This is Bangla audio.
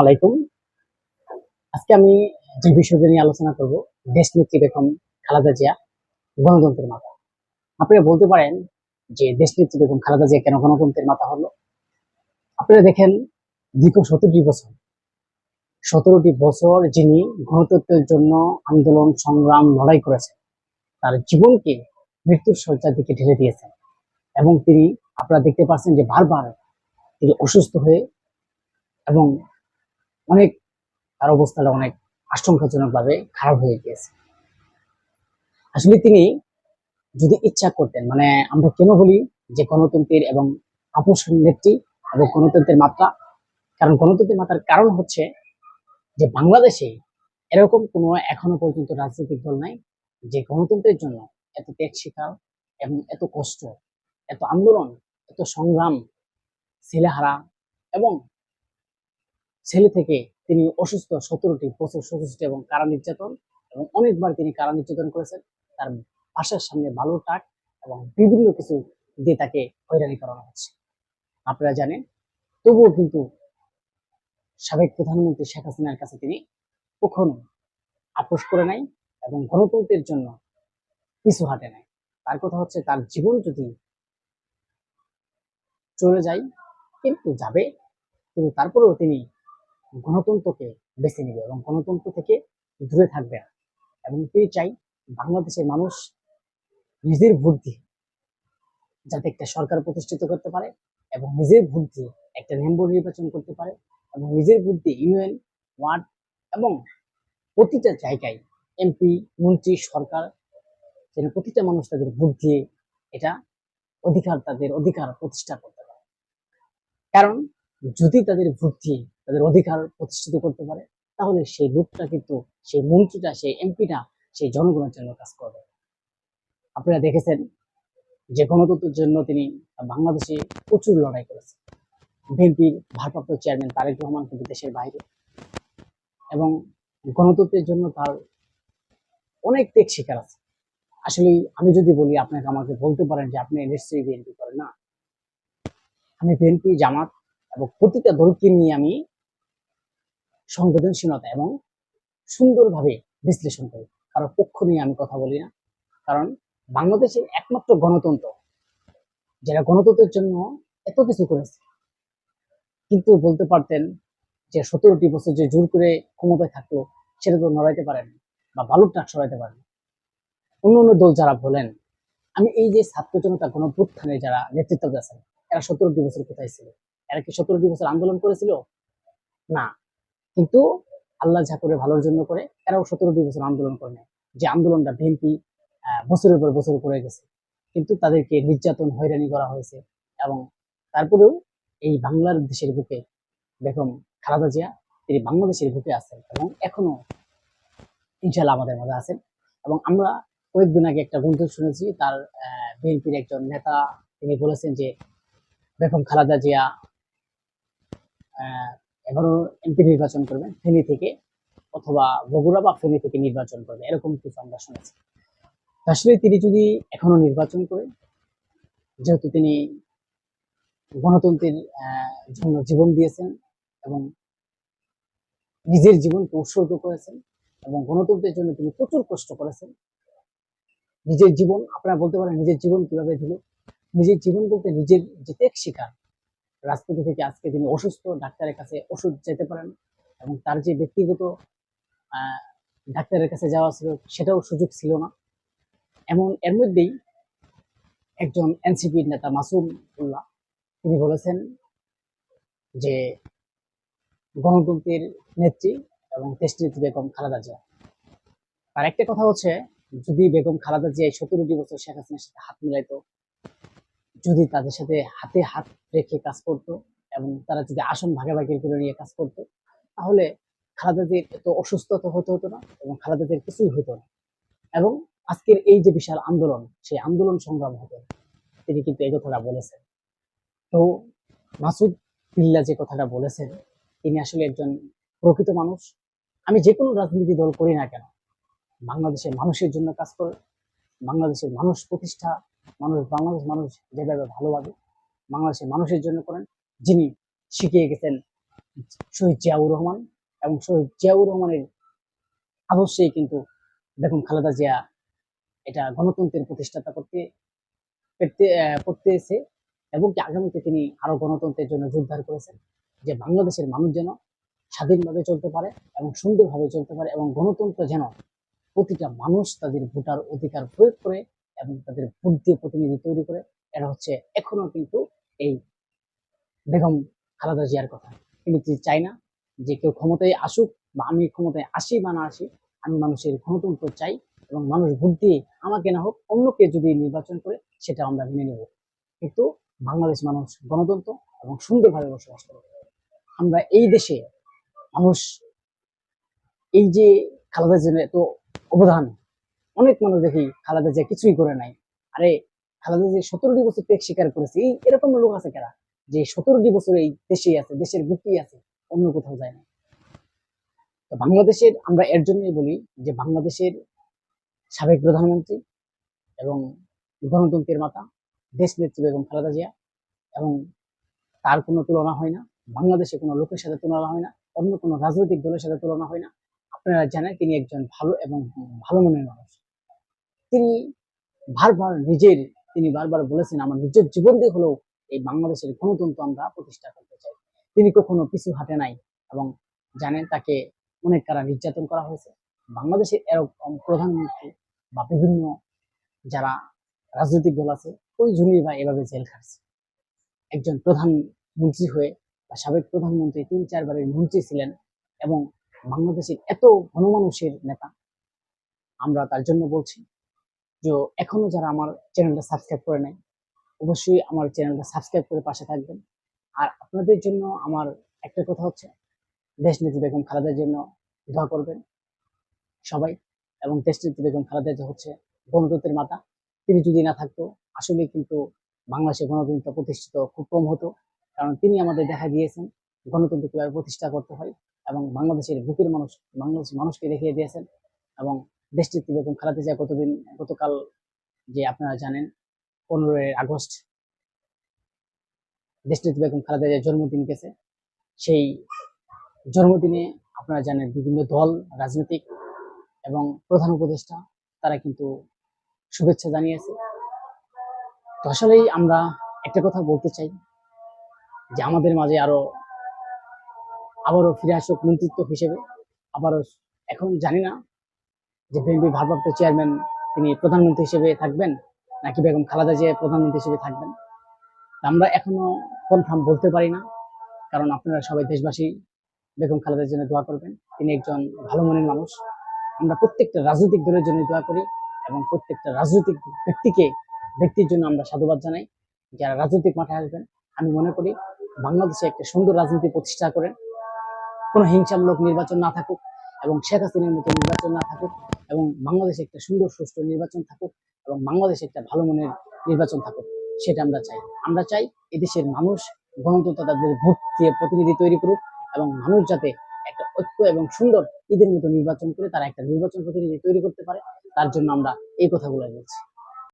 আলাইকুম আজকে আমি যে বিষয়টা নিয়ে আলোচনা করব, দেশ নেত্রী বেগম খালেদা জিয়া, গণতন্ত্রের মাতা। আপনারা বলতে পারেন যে দেশ নেত্রী বেগম খালেদা জিয়া কেন গণতন্ত্রের মাতা হলো? আপনারা দেখেন, দীর্ঘ সতেরোটি বছর সতেরোটি বছর যিনি গণতন্ত্রের জন্য আন্দোলন, সংগ্রাম, লড়াই করেছেন, তার জীবনকে মৃত্যুর শয্যার দিকে ঢেলে দিয়েছেন। এবং তিনি, আপনারা দেখতে পাচ্ছেন যে বারবার তিনি অসুস্থ হয়ে এবং অনেক তার অবস্থাটা অনেক আশঙ্কাজনক ভাবে খারাপ হয়ে গিয়েছে। আসলে তিনি যদি ইচ্ছা করতেন মানে আমরা কেন বলি যে গণতন্ত্রের এবং আপোষ নেত্রী এবং গণতন্ত্রের মাত্রা, কারণ গণতন্ত্রের মাত্রার কারণ হচ্ছে যে বাংলাদেশে এরকম কোনো এখনও পর্যন্ত রাজনৈতিক দল নাই যে গণতন্ত্রের জন্য এত ত্যাগ স্বীকার এবং এত কষ্ট, এত আন্দোলন, এত সংগ্রাম, ছেলেহারা এবং ছেলে থেকে তিনি অসুস্থ সতেরোটি বছর সচেষ্ট এবং কারা নির্যাতন এবং অনেকবার তিনি কারা নির্যাতন করেছেন, তার বাসার সামনে বালুর টাক এবং বিভিন্ন কিছু দিয়ে তাকে হয়রানি করানো হচ্ছে। আপনারা জানেন, তবুও কিন্তু সাবেক প্রধানমন্ত্রী শেখ হাসিনার কাছে তিনি কখনো আপোষ করে নাই এবং গণতন্ত্রের জন্য পিছু হাঁটে নাই। তার কথা হচ্ছে, তার জীবন যদি চলে যায়, কিন্তু যাবে, কিন্তু তারপরেও তিনি গণতন্ত্রকে বেছে নেবে এবং গণতন্ত্র থেকে দূরে থাকবে না। এবং তিনি চাই বাংলাদেশের মানুষ নিজের ভোট দিয়ে যাতে একটা সরকার প্রতিষ্ঠিত করতে পারে এবং নিজের ভোট দিয়ে একটা মেম্বর নির্বাচন করতে পারে এবং নিজের ভোট দিয়ে ইউএন ওয়ার্ড এবং প্রতিটা জায়গায় এমপি মন্ত্রী, সরকার যেন প্রতিটা মানুষ তাদের ভোট দিয়ে এটা অধিকার, তাদের অধিকার প্রতিষ্ঠা করতে পারে। কারণ যদি তাদের ভোট দিয়ে তাদের অধিকার প্রতিষ্ঠিত করতে পারে, তাহলে সেই লোকটা কিন্তু, সেই মন্ত্রীটা, সেই এমপিটা, সেই জনগণের জন্য কাজ করবে। আপনারা দেখেছেন যে গণতন্ত্রের জন্য তিনি বাংলাদেশে প্রচুর লড়াই করেছেন। বিএনপির ভারপ্রাপ্ত চেয়ারম্যান তারেক রহমান কিন্তু দেশের বাইরে। এবং গণতন্ত্রের জন্য তার অনেক ত্যাগ শিকার আছে। আসলে আমি যদি বলি, আপনাকে আমাকে বলতে পারেন যে আপনি নিশ্চয়ই বিএনপি করেন না। আমি বিএনপি জামাত এবং প্রতিটা দলকে নিয়ে আমি সংবেদনশীলতা এবং সুন্দরভাবে বিশ্লেষণ করি। কারণ পক্ষ নিয়ে আমি কথা বলি না। কারণ বাংলাদেশের একমাত্র গণতন্ত্র, যারা গণতন্ত্রের জন্য এত কিছু করেছে, কিন্তু বলতে পারতেন যে সতেরোটি বছর যে জোর করে ক্ষমতায় থাকল সেটা তো নড়াইতে পারেন বা বালুর টাক সরাইতে পারেন অন্য অন্য দল যারা বলেন, আমি এই যে ছাত্র জনতা গণপ্রত্থানে যারা নেতৃত্ব দিয়েছেন, এরা সতেরোটি বছর কোথায় ছিল? এরা কি সতেরোটি বছর আন্দোলন করেছিল? না কিন্তু আল্লাহ যা করে ভালোর জন্য করে, এরাও সতেরোটি বছর আন্দোলন করে নেয়। যে আন্দোলনটা বিএনপি বছরের পর বছর করে গেছে। কিন্তু তাদেরকে নির্যাতন, হয়রানি করা হয়েছে এবং তারপরেও এই বাংলার দেশের বুকে বেগম খালাদা জিয়া, তিনি বাংলাদেশের বুকে আছেন এবং এখনও ইনশাল্লাহ আমাদের মাঝে আছেন। এবং আমরা কয়েকদিন আগে একটা গুঞ্জন শুনেছি, তার বিএনপির একজন নেতা, তিনি বলেছেন যে বেগম খালাদা জিয়া এবারও এমপি নির্বাচন করবেন, ফেনী থেকে অথবা বগুড়া বা ফেনী থেকে নির্বাচন করবে এরকম কিছু আমরা শুনেছি। আসলে তিনি যদি এখনও নির্বাচন করেন, যেহেতু তিনি গণতন্ত্রের জন্য জীবন দিয়েছেন এবং নিজের জীবনকে উৎসর্গ করেছেন এবং গণতন্ত্রের জন্য তিনি প্রচুর কষ্ট করেছেন, নিজের জীবন, আপনারা বলতে পারেন নিজের জীবন কীভাবে দিল? নিজের জীবন বলতে নিজের যে ত্যাগ শিকার রাজপথে থেকে আজকে তিনি অসুস্থ, ডাক্তারের কাছে ওষুধ যেতে পারেন এবং তার যে ব্যক্তিগত ডাক্তারের কাছে যাওয়া ছিল, সেটাও সুযোগ ছিল না। এমন, এর মধ্যেই একজন এনসিপির নেতা মাসুম উল্লাহ, তিনি বলেছেন যে গণতন্ত্রের নেত্রী এবং দেশনেত্রী বেগম খালেদা জিয়া। আর একটা কথা হচ্ছে, যদি বেগম খালেদা জিয়া সতেরোটি বছর শেখ হাসিনার সাথে হাত মিলাইতো যদি তাদের সাথে হাতে হাত রেখে কাজ করত এবং তারা যদি আসন ভাগাভাগি করে নিয়ে কাজ করত, তাহলে খালেদাদের এত অসুস্থতা হতে হতো না এবং খালেদাদের কিছুই হতো না। এবং আজকের এই যে বিশাল আন্দোলন, সেই আন্দোলন সংগ্রাম হতো। তিনি কিন্তু এই কথাটা বলেছেন। তো মাসুদ বিল্লা যে কথাটা বলেছেন, তিনি আসলে একজন প্রকৃত মানুষ। আমি যে কোনো রাজনীতি দল করি না কেন। বাংলাদেশের মানুষের জন্য কাজ করে, বাংলাদেশের মানুষ প্রতিষ্ঠা মানুষ, বাংলাদেশ মানুষ যেভাবে ভালোবাসে বাংলাদেশের মানুষের জন্য করেন, যিনি শিখিয়ে গেছেন শহীদ জিয়াউর রহমান এবং শহীদ জিয়াউর রহমানের আদর্শেই কিন্তু বেগম খালেদা জিয়া এটা গণতন্ত্রের প্রতিষ্ঠাতা করতে করতে করতেছে এবং কি আগামীতে তিনি আরও গণতন্ত্রের জন্য জোরদার করেছেন যে বাংলাদেশের মানুষ যেন স্বাধীনভাবে চলতে পারে এবং সুন্দরভাবে চলতে পারে এবং গণতন্ত্র যেন প্রতিটা মানুষ তাদের ভোটার অধিকার প্রয়োগ করে এবং তাদের ভোট দিয়ে প্রতিনিধি তৈরি করে এটা হচ্ছে এখনও কিন্তু এই বেগম খালেদা জিয়ার কথা। কিন্তু চাই না যে কেউ ক্ষমতায় আসুক বা আমি ক্ষমতায় আসি বা না আসি, আমি মানুষের গণতন্ত্র চাই এবং মানুষ ভোট দিয়ে আমাকে না হোক অন্যকে যদি নির্বাচন করে, সেটা আমরা মেনে নেব। কিন্তু বাংলাদেশ মানুষ গণতন্ত্র এবং সুন্দরভাবে বসবাস করে। আমরা এই দেশে মানুষ, এই যে খালেদা জিয়ার এত অবদান অনেক মানুষ দেখি খালেদা জিয়া কিছুই করে নাই। আরে, খালেদা জিয়া সতেরোটি বছর ত্যাগ স্বীকার করেছে, এই এরকম লোক আছে কারা? যে সতেরোটি বছর এই দেশেই আছে, দেশের বুকেই আছে, অন্য কোথাও যায় না তো বাংলাদেশের, আমরা এর জন্যই বলি যে বাংলাদেশের সাবেক প্রধানমন্ত্রী এবং গণতন্ত্রের মাতা, দেশ নেত্রী বেগম খালেদা জিয়া, এবং তার কোনো তুলনা হয় না, বাংলাদেশে কোনো লোকের সাথে তুলনা হয় না, অন্য কোনো রাজনৈতিক দলের সাথে তুলনা হয় না। আপনারা জানেন তিনি একজন ভালো এবং ভালো মনের মানুষ। তিনি বারবার নিজের, তিনি বারবার বলেছেন, আমার নিজের জীবন দিয়ে হলেও এই বাংলাদেশের গণতন্ত্র আমরা প্রতিষ্ঠা করতে চাই। তিনি কখনো পিছু হাঁটে নাই এবং জানেন তাকে অনেক কারা নির্যাতন করা হয়েছে। বাংলাদেশের এরকম প্রধানমন্ত্রী বা বিভিন্ন যারা রাজনৈতিক দল আছে ওই জন্যই বা এভাবে জেল খাটছে। একজন প্রধানমন্ত্রী হয়ে বা সাবেক প্রধানমন্ত্রী তিন, চারবারের মন্ত্রী ছিলেন এবং বাংলাদেশের এত গণমানুষের নেতা, আমরা তার জন্য বলছি যে এখনও যারা আমার চ্যানেলটা সাবস্ক্রাইব করে নেয় অবশ্যই আমার চ্যানেলটা সাবস্ক্রাইব করে পাশে থাকবেন। আর আপনাদের জন্য আমার একটা কথা হচ্ছে, দেশ নেত্রী বেগম খালেদার জন্য দোয়া করবেন সবাই এবং দেশ নেত্রী বেগম খালেদা যে হচ্ছে গণতন্ত্রের মাতা। তিনি যদি না থাকতো আসলে কিন্তু বাংলাদেশে গণতন্ত্র প্রতিষ্ঠিত খুব কম হতো, কারণ তিনি আমাদের দেখা দিয়েছেন গণতন্ত্র কীভাবে প্রতিষ্ঠা করতে হয় এবং বাংলাদেশের বুকের মানুষ, বাংলাদেশের মানুষকে দেখিয়ে দিয়েছেন এবং দেশটিতে বেগম খালেদা জিয়া গতদিন, গতকাল যে আপনারা জানেন, পনেরোই আগস্ট দেশটিতে বেগম খালেদা জিয়ার জন্মদিন গেছে। সেই জন্মদিনে আপনারা জানেন বিভিন্ন দল, রাজনৈতিক এবং প্রধান উপদেষ্টা, তারা কিন্তু শুভেচ্ছা জানিয়েছে। তো আসলেই আমরা একটা কথা বলতে চাই, যে আমাদের মাঝে আরও, আবারও ফিরে আসুক মন্ত্রিত্ব হিসেবে। আবারও, এখন জানি না যে বিএনপি ভারপ্রাপ্ত চেয়ারম্যান তিনি প্রধানমন্ত্রী হিসেবে থাকবেন, নাকি বেগম খালেদা জিয়া প্রধানমন্ত্রী হিসেবে থাকবেন? আমরা এখনও কনফার্ম বলতে পারি না, কারণ আপনারা সবাই দেশবাসী, বেগম খালেদার জন্য দোয়া করবেন। তিনি একজন ভালো মনের মানুষ। আমরা প্রত্যেকটা রাজনৈতিক দলের জন্য দোয়া করি এবং প্রত্যেকটা রাজনৈতিক ব্যক্তিকে, ব্যক্তির জন্য আমরা সাধুবাদ জানাই। যারা রাজনৈতিক মাঠে আসবেন, আমি মনে করি বাংলাদেশে একটা সুন্দর রাজনীতি প্রতিষ্ঠা করেন। কোনো হিংসামূলক নির্বাচন না থাকুক। এবং শেখ হাসিনার মতো নির্বাচন না থাকুক এবং বাংলাদেশে একটা সুন্দর, সুষ্ঠু নির্বাচন থাকুক এবং বাংলাদেশে একটা ভালো মনের নির্বাচন থাকুক, সেটা আমরা চাই। আমরা চাই এদেশের মানুষ গণতন্ত্র তাদের ভোট দিয়ে প্রতিনিধি তৈরি করুক এবং মানুষ যাতে একটা ঐক্য এবং সুন্দর ঈদের মতো নির্বাচন করে তারা একটা নির্বাচন প্রতিনিধি তৈরি করতে পারে, তার জন্য আমরা এই কথাগুলো বলছি।